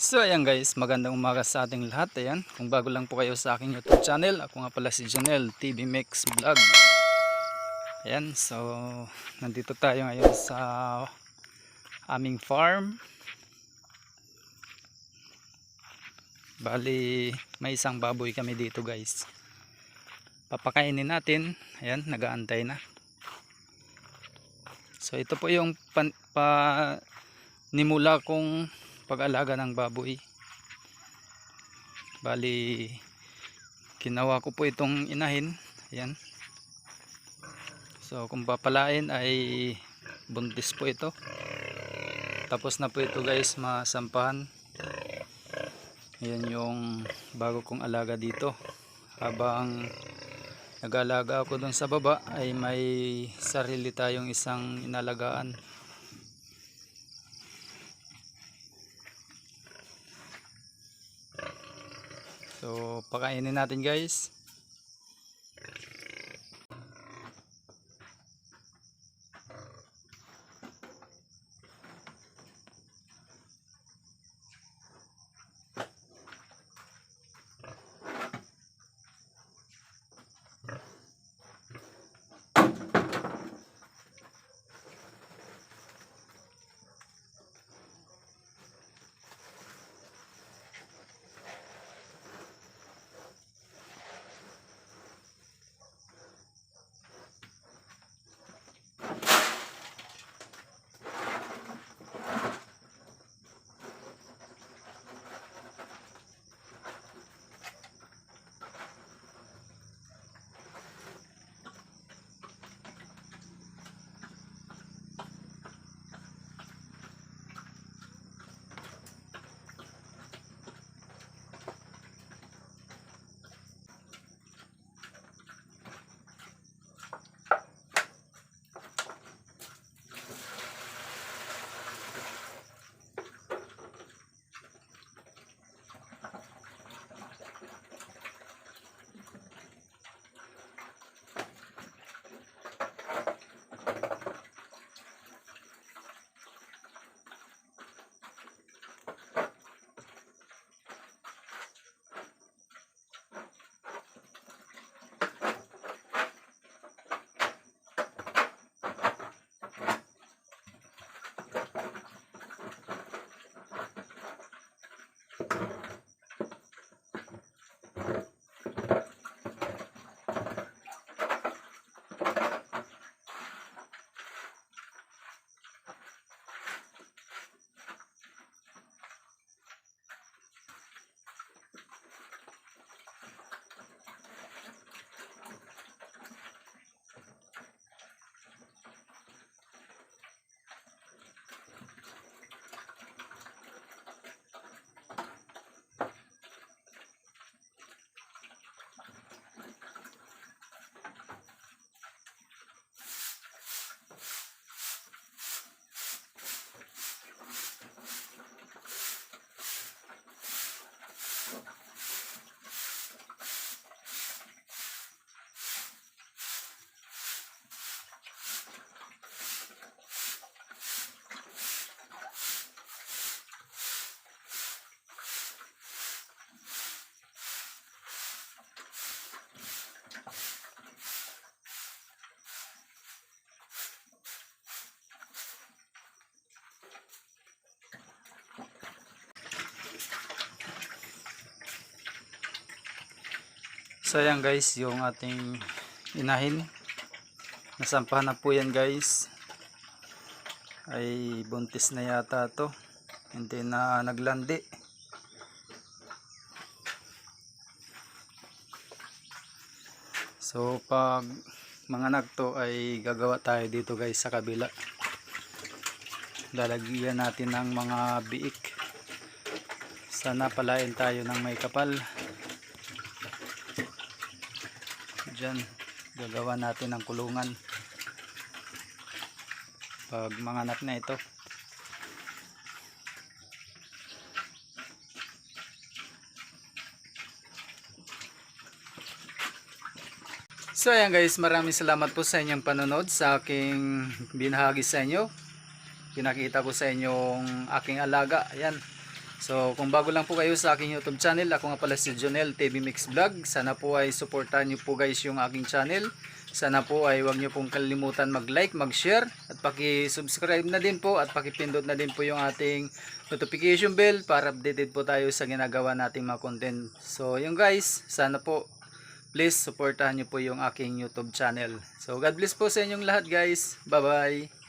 So ayan guys, magandang umaga sa ating lahat. Ayan, kung bago lang po kayo sa aking YouTube channel, ako nga pala si Janelle TV Mix Vlog. Ayan, so nandito tayo ngayon sa aming farm. Bali, may isang baboy kami dito guys. Papakainin natin. Ayan, nagaantay na. So ito po yung pan, pa, nimula kong pag-alaga ng baboy. Bali, ginawa ko po itong inahin. Ayan. So, kung papalain ay buntis po ito. Tapos na po ito guys, masampahan. Ayan yung bago kong alaga dito. Habang nag-alaga ako dun sa baba ay may sarili tayong isang inalagaan. So, pakainin natin guys. So ayan guys, yung ating inahin. Nasampahan na po yan guys. Ay buntis na yata to. Hindi na naglandi. So pag mga nagto ay gagawa tayo dito guys sa kabila. Lalagyan natin ng mga biik. Sana palain tayo ng may kapal. Diyan, gagawa natin ng kulungan. Pag mga anak na ito. So ayan guys, maraming salamat po sa inyong panonood sa aking binahagi sa inyo. Pinakita ko sa inyo yung aking alaga. Ayan. So kung bago lang po kayo sa aking YouTube channel, ako nga pala si Jonel TV Mix Vlog. Sana po ay supportahan niyo po guys yung aking channel. Sana po ay huwag niyo pong kalimutan mag-like, mag-share at paki-subscribe na din po at paki-pindot na din po yung ating notification bell para updated po tayo sa ginagawa nating mga content. So yung guys, sana po please supportahan niyo po yung aking YouTube channel. So God bless po sa inyong lahat guys. Bye bye.